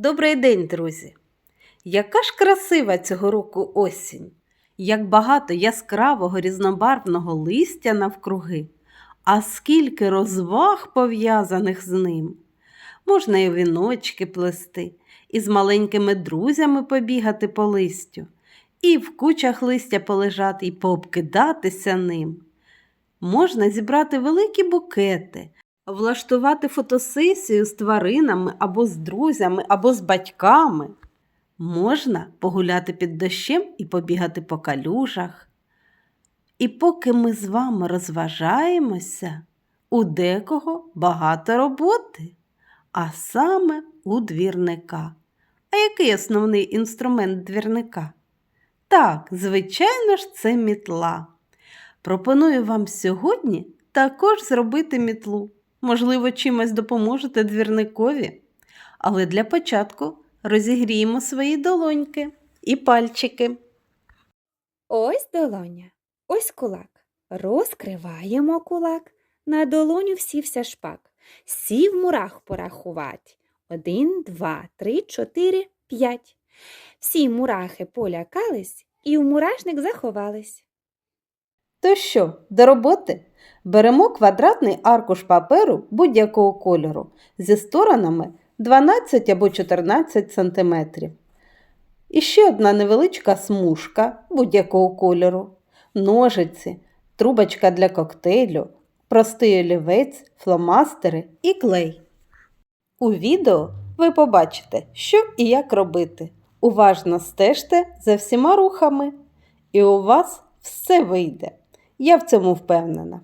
Добрий день, друзі! Яка ж красива цього року осінь! Як багато яскравого різнобарвного листя навкруги, а скільки розваг пов'язаних з ним. Можна і віночки плести, і з маленькими друзями побігати по листю, і в кучах листя полежати і пообкидатися ним. Можна зібрати великі букети, влаштувати фотосесію з тваринами або з друзями, або з батьками. Можна погуляти під дощем і побігати по калюжах. І поки ми з вами розважаємося, у декого багато роботи, а саме у двірника. А який основний інструмент двірника? Так, звичайно ж, це мітла. Пропоную вам сьогодні також зробити мітлу. Можливо, чимось допоможете двірникові. Але для початку розігріємо свої долоньки і пальчики. Ось долоня, ось кулак. Розкриваємо кулак. На долоню всівся шпак. Сів мурах порахувать. Один, два, три, чотири, п'ять. Всі мурахи полякались і в мурашник заховались. То що, до роботи? Беремо квадратний аркуш паперу будь-якого кольору зі сторонами 12 або 14 см. І ще одна невеличка смужка будь-якого кольору, ножиці, трубочка для коктейлю, простий олівець, фломастери і клей. У відео ви побачите, що і як робити. Уважно стежте за всіма рухами, і у вас все вийде. Я в цьому впевнена.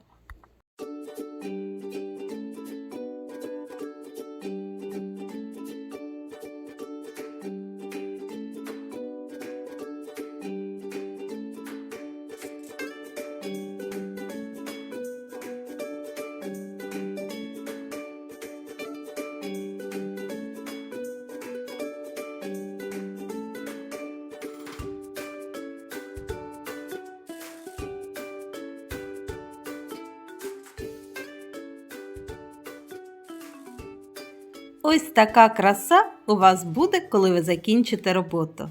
Ось така краса у вас буде, коли ви закінчите роботу.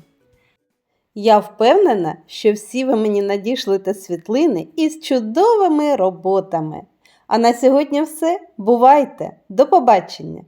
Я впевнена, що всі ви мені надішлите світлини із чудовими роботами. А на сьогодні все. Бувайте! До побачення!